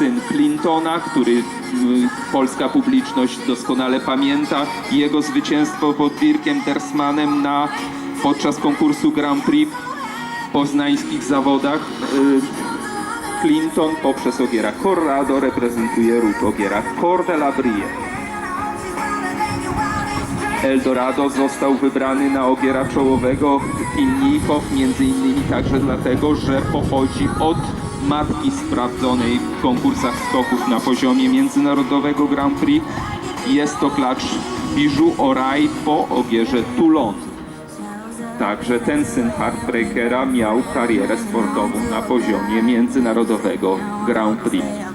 syn Clintona, który y, polska publiczność doskonale pamięta. Jego zwycięstwo pod Dirkiem Dersmanem na, podczas konkursu Grand Prix w poznańskich zawodach. Y, Clinton poprzez Ogiera Corrado reprezentuje ród Ogiera Cor de la Brie. Eldorado został wybrany na ogiera czołowego Pinnikow między innymi także dlatego, że pochodzi od matki sprawdzonej w konkursach skoków na poziomie międzynarodowego Grand Prix. Jest to klacz Bijou Orai po ogierze Toulon. Także ten syn Heartbreakera miał karierę sportową na poziomie międzynarodowego Grand Prix.